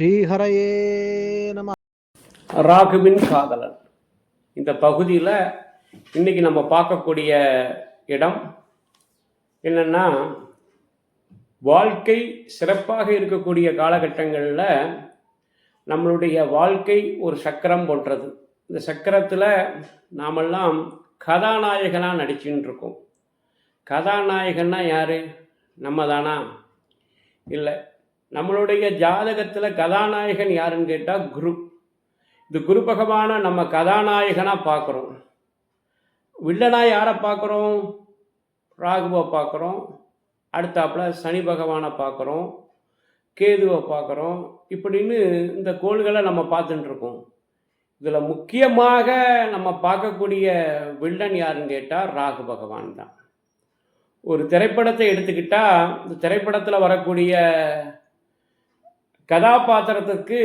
ஸ்ரீஹரையே நம. ராகுவின் காதலன். இந்த பகுதியில் இன்னைக்கு நம்ம பார்க்கக்கூடிய இடம் என்னன்னா வாழ்க்கை சிறப்பாக இருக்கக்கூடிய காலகட்டங்களில் நம்மளுடைய வாழ்க்கை ஒரு சக்கரம் போன்றது. இந்த சக்கரத்தில் நாமெல்லாம் கதாநாயகனாக நடிச்சுன்னு இருக்கோம் கதாநாயகன்னா யார்? நம்ம தானா இல்லை நம்மளுடைய ஜாதகத்தில் கதாநாயகன் யாருன்னு கேட்டால் குரு. இந்த குரு பகவானை நம்ம கதாநாயகனாக பார்க்குறோம் வில்லனா யாரை பார்க்குறோம் ராகுவை பார்க்குறோம் அடுத்தாப்புல சனி பகவானை பார்க்குறோம் கேதுவை பார்க்குறோம் இப்படின்னு இந்த கோள்களை நம்ம பார்த்துட்டுருக்கோம் இதில் முக்கியமாக நம்ம பார்க்கக்கூடிய வில்லன் யாருன்னு கேட்டால் ராகு பகவான் தான். ஒரு திரைப்படத்தை எடுத்துக்கிட்டால் இந்த திரைப்படத்தில் வரக்கூடிய கதாபாத்திரத்துக்கு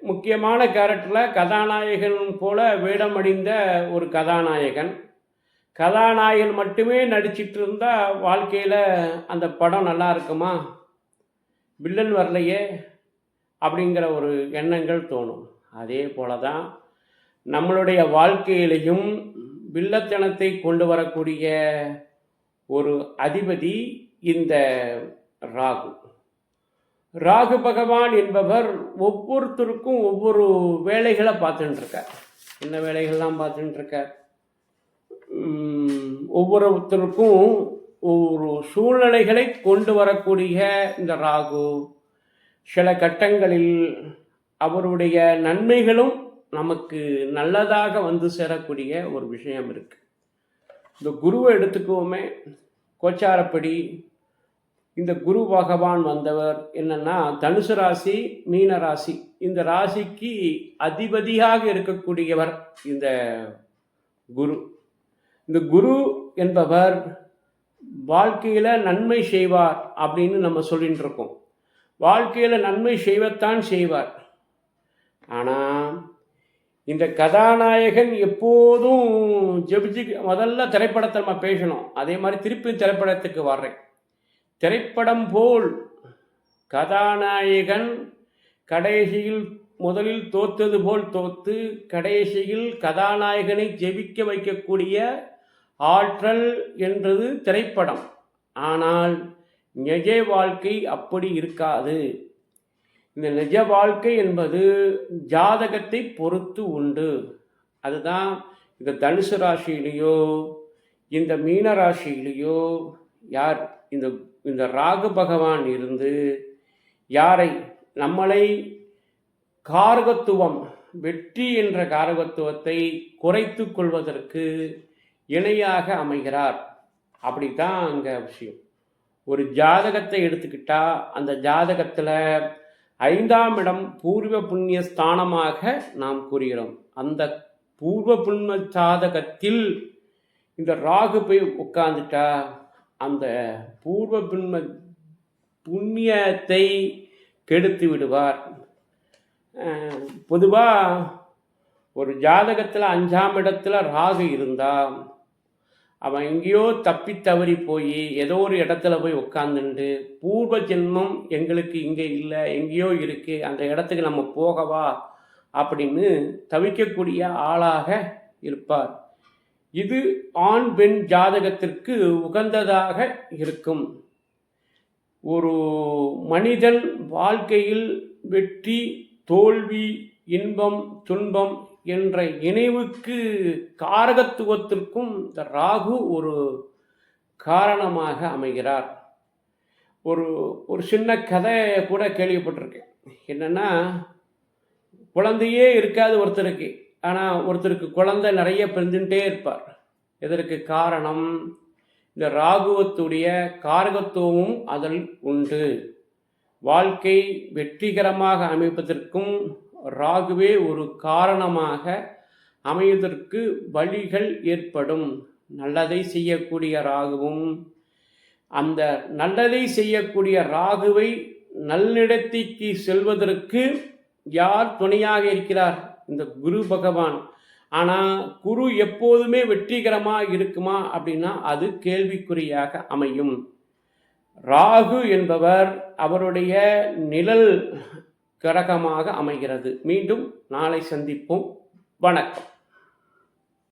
முக்கியமான கேரக்டரில் கதாநாயகன் போல வேடமடைந்த ஒரு கதாநாயகன். கதாநாயகன் மட்டுமே நடிச்சிட்டு இருந்தால் வாழ்க்கையில் அந்த படம் நல்லா இருக்குமா? வில்லன் வரலையே அப்படிங்கிற ஒரு எண்ணங்கள் தோணும். அதே போல தான் நம்மளுடைய வாழ்க்கையிலையும் வில்லத்தனத்தை கொண்டு வரக்கூடிய ஒரு அதிபதி இந்த ராகு. ராகு பகவான் என்பவர் ஒவ்வொருத்தருக்கும் ஒவ்வொரு வேலைகளை பார்த்துட்டுருக்கார். என்ன வேலைகள்லாம் பார்த்துட்டுருக்கார்? ஒவ்வொருத்தருக்கும் ஒரு சூழ்நிலைகளை கொண்டு வரக்கூடிய இந்த ராகு சில கட்டங்களில் அவருடைய நன்மைகளும் நமக்கு நல்லதாக வந்து சேரக்கூடிய ஒரு விஷயம் இருக்குது இந்த குருவை எடுத்துக்குவோமே கோச்சாரப்படி இந்த குரு பகவான் வந்தவர் என்னன்னா தனுசு ராசி மீன ராசி. இந்த ராசிக்கு அதிபதியாக இருக்கக்கூடியவர் இந்த குரு. இந்த குரு என்பவர் வாழ்க்கையில் நன்மை செய்வார் அப்படின்னு நம்ம சொல்லிட்டு இருக்கோம். வாழ்க்கையில் நன்மை செய்வத்தான் செய்வார். ஆனால் இந்த கதாநாயகன் எப்போதும் ஜெபிஜி முதல்ல திரைப்படத்தை நம்ம பேசணும். அதே மாதிரி திருப்பி திரைப்படத்துக்கு வர்றேன். திரைப்படம் போல் கதாநாயகன் கடைசியில் முதலில் தோத்தது போல் தோத்து கடைசியில் கதாநாயகனை ஜெபிக்க வைக்கக்கூடிய ஆற்றல் என்றது திரைப்படம். ஆனால் நிஜ வாழ்க்கை அப்படி இருக்காது. இந்த நிஜ வாழ்க்கை என்பது ஜாதகத்தை பொறுத்து உண்டு. அதுதான் இந்த தனுசு ராசியிலேயோ இந்த மீன ராசியிலேயோ யார் இந்த இந்த ராகு பகவான் இருந்து யாரை? நம்மளை காரகத்துவம் வெற்றி என்ற காரகத்துவத்தை குறைத்து கொள்வதற்கு இணையாக அமைகிறார். அப்படித்தான் அங்கே விஷயம். ஒரு ஜாதகத்தை எடுத்துக்கிட்டா அந்த ஜாதகத்தில் ஐந்தாம் இடம் பூர்வ புண்ணிய ஸ்தானமாக நாம் கூறுகிறோம். அந்த பூர்வ புண்ணிய ஜாதகத்தில் இந்த ராகு போய் உட்காந்துட்டா அந்த பூர்வ பின்ம புண்ணியத்தை கெடுத்து விடுவார். பொதுவாக ஒரு ஜாதகத்தில் அஞ்சாம் இடத்துல ராகு இருந்தால் அவன் எங்கேயோ தப்பி தவறி போய் ஏதோ ஒரு இடத்துல போய் உட்காந்துண்டு பூர்வ ஜென்மம் எங்களுக்கு இங்கே இல்லை எங்கேயோ இருக்குது அந்த இடத்துக்கு நம்ம போகவா அப்படின்னு தவிக்கக்கூடிய ஆளாக இருப்பார். இது ஆண் பெண் ஜாதகத்திற்கு உகந்ததாக இருக்கும். ஒரு மனிதன் வாழ்க்கையில் வெற்றி தோல்வி இன்பம் துன்பம் என்ற இணைவுக்கு காரகத்துவத்திற்கும் இந்த ராகு ஒரு காரணமாக அமைகிறார். ஒரு ஒரு சின்ன கதை கூட கேள்விப்பட்டிருக்கேன். என்னென்னா குழந்தையே இருக்காது ஒருத்தருக்கு. ஆனால் ஒருத்தருக்கு குழந்தை நிறைய பிறந்துட்டே இருப்பார். இதற்கு காரணம்? இந்த ராகுவத்துடைய காரகத்துவமும் அதில் உண்டு. வாழ்க்கை வெற்றிகரமாக அமைப்பதற்கும் ராகுவே ஒரு காரணமாக அமைவதற்கு வழிகள் ஏற்படும். நல்லதை செய்யக்கூடிய ராகுவும் அந்த நல்லதை செய்யக்கூடிய ராகுவை நல்லிடத்திற்கு செல்வதற்கு யார் துணையாக இருக்கிறார்? இந்த குரு பகவான். ஆனால் குரு எப்போதுமே வெற்றிகரமாக இருக்குமா அப்படின்னா அது கேள்விக்குறியாக அமையும். ராகு என்பவர் அவருடைய நிழல் கிரகமாக அமைகிறது. மீண்டும் நாளை சந்திப்போம். வணக்கம்.